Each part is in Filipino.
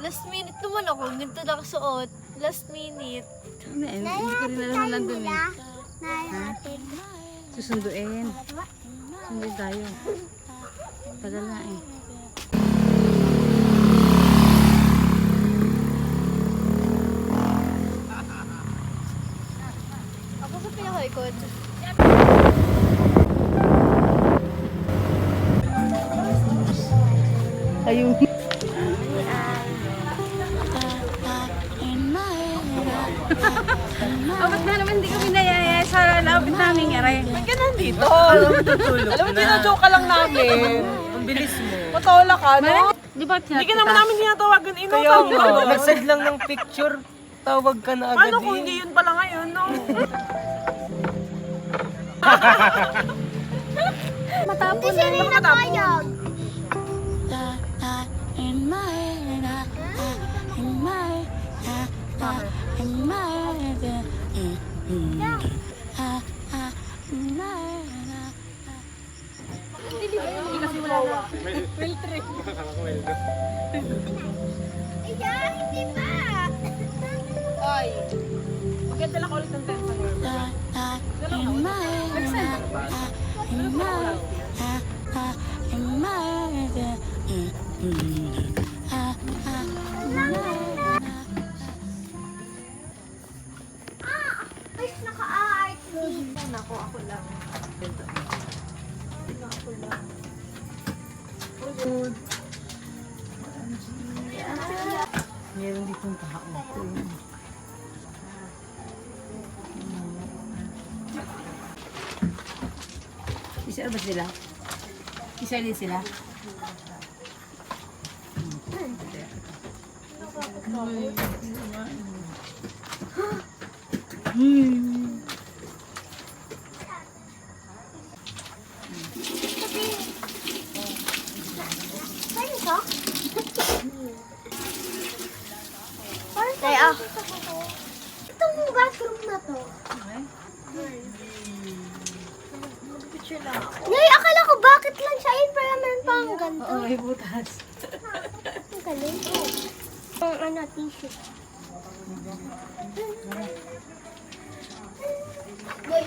Last minute naman ako. Ganito nakasuot. Last minute. Hindi, hindi ko rin alam nandun eh. Nalatid. Susunduin. Sunduin tayo. Tagal nga eh. Ako sa pinaka-ikot. Ayun. Lapit namin aray? Ba't ka nandito? Alam mo, tutulog Alam mo, tinajoke ka lang namin. Ang bilis mo. Patola ka, no? Di ba Hindi ka naman namin tinatawagan. Ino, Kaya nga, nag-send lang ng picture. Tawag ka na agad Paano kung hindi yun pala ngayon, no? Matapos Hindi siya napayag. Iya, hindi pa. Ay. Maganda lang ulit ng tempo. Ay, naka-art. Nako, ako lang. Meron ditong tao. Isa ba sila? Isa din sila? Pwede ka? Parang Kaya, itong bathroom na to. Picture lang. Yay, akala ko bakit lang siya in para meron pa ang ganito. Oo, may butas. Ang galing. Ang ano, tissue. Boy,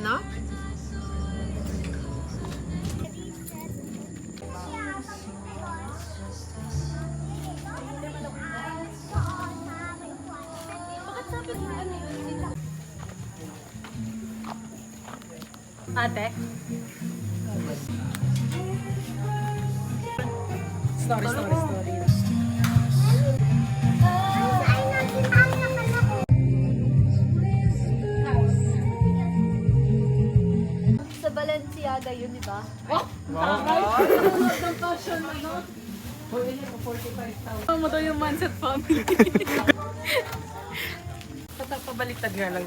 Ano? Ate? Story, story, story. Balenciaga yun, di ba? Ano mo daw yung mindset family? Patapabaliktad nga lang.